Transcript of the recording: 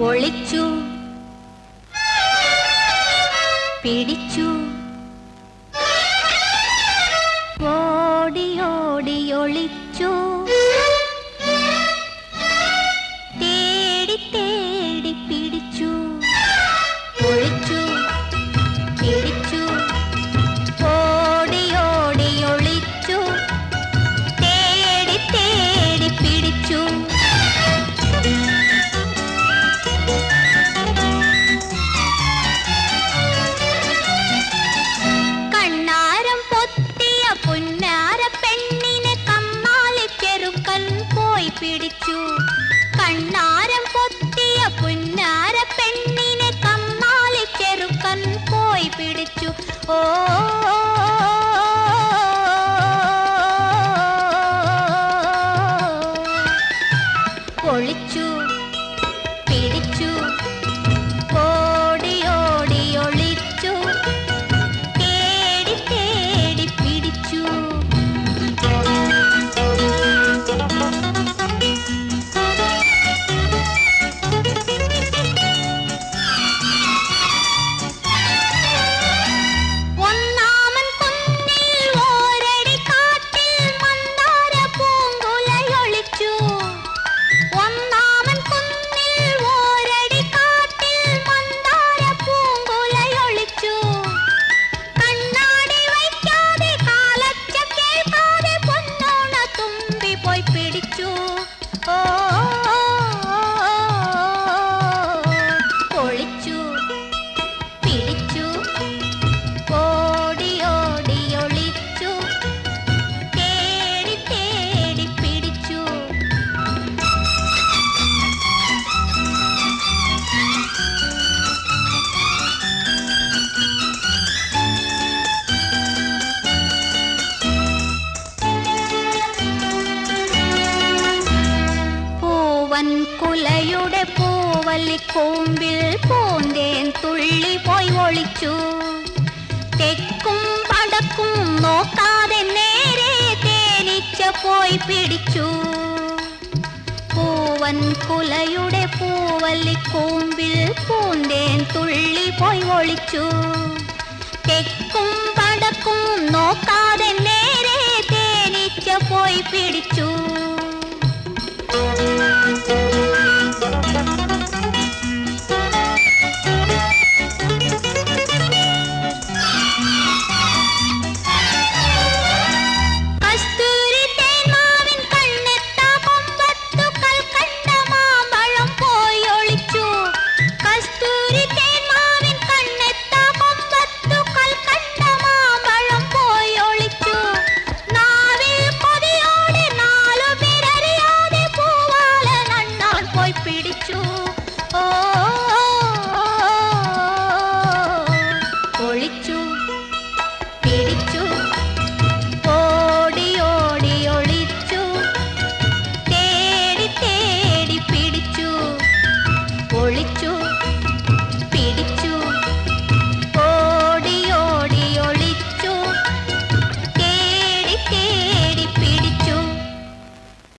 ഒളിച്ചു പിടിച്ചു. ഓടി ഓടി ഒളിച്ചു. തേടി തേടി പിടിച്ചു. ഒളിച്ചു പിടിച്ചു. കണ്ണാരം പൊത്തിയ പുന്നാര പെണ്ണിനെ കമ്മാലി ചെറുക്കൻ പോയി പിടിച്ചു. ഓ പൂവൻ കുലയുടെ പൂവല്ലിക്കൂമ്പിൽ പൂന്തേൻ തുള്ളി പോയി ഒളിച്ചു. തെക്കും പടക്കും നോക്കാതെ നേരെ തേനിച്ച പോയി പിടിച്ചു. പൂവൻ കുലയുടെ പൂവല്ലിക്കൂമ്പിൽ പൂന്തേൻ തുള്ളി പോയി ഒളിച്ചു. തെക്കും പടക്കും നോക്കാതെ നേരെ തേനിച്ച പോയി പിടിച്ചു.